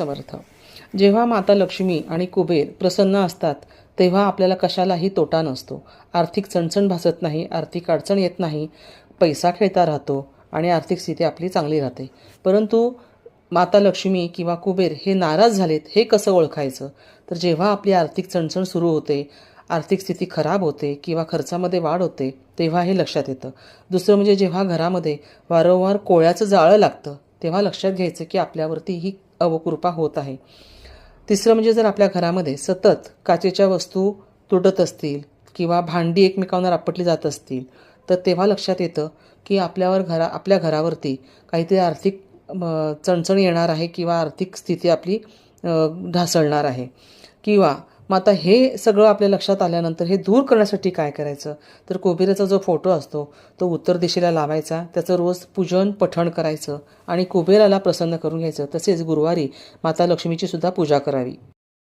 समर्थ. जेव्हा माता लक्ष्मी आणि कुबेर प्रसन्न असतात तेव्हा आपल्याला कशालाही तोटा नसतो. आर्थिक चणचण भासत नाही आर्थिक अडचण येत नाही पैसा खेळता राहतो आणि आर्थिक स्थिती आपली चांगली राहते. परंतु माता लक्ष्मी किंवा कुबेर हे नाराज झालेत हे कसं ओळखायचं? तर जेव्हा आपली आर्थिक चणचण सुरू होते आर्थिक स्थिती खराब होते किंवा खर्चामध्ये वाढ होते तेव्हा हे लक्षात येतं. दुसरं म्हणजे जेव्हा घरामध्ये वारंवार कोळ्याचं जाळं लागतं तेव्हा लक्षात घ्यायचं की आपल्यावरती ही अवकृपा होत आहे. तिसरं म्हणजे जर आपल्या घरामध्ये सतत काचेच्या वस्तू तुटत असतील किंवा भांडी एकमेकांवर आपटली जात असतील तर तेव्हा लक्षात येतं की आपल्यावर घरा आपल्या घरावरती काहीतरी आर्थिक चणचण येणार आहे किंवा आर्थिक स्थिती आपली ढासळणार आहे. किंवा मग आता हे सगळं आपल्या लक्षात आल्यानंतर हे दूर करण्यासाठी काय करायचं? तर कुबेराचा जो फोटो असतो तो उत्तर दिशेला लावायचा त्याचं रोज पूजन पठण करायचं आणि कुबेराला प्रसन्न करून घ्यायचं. तसेच गुरुवारी माता लक्ष्मीची सुद्धा पूजा करावी.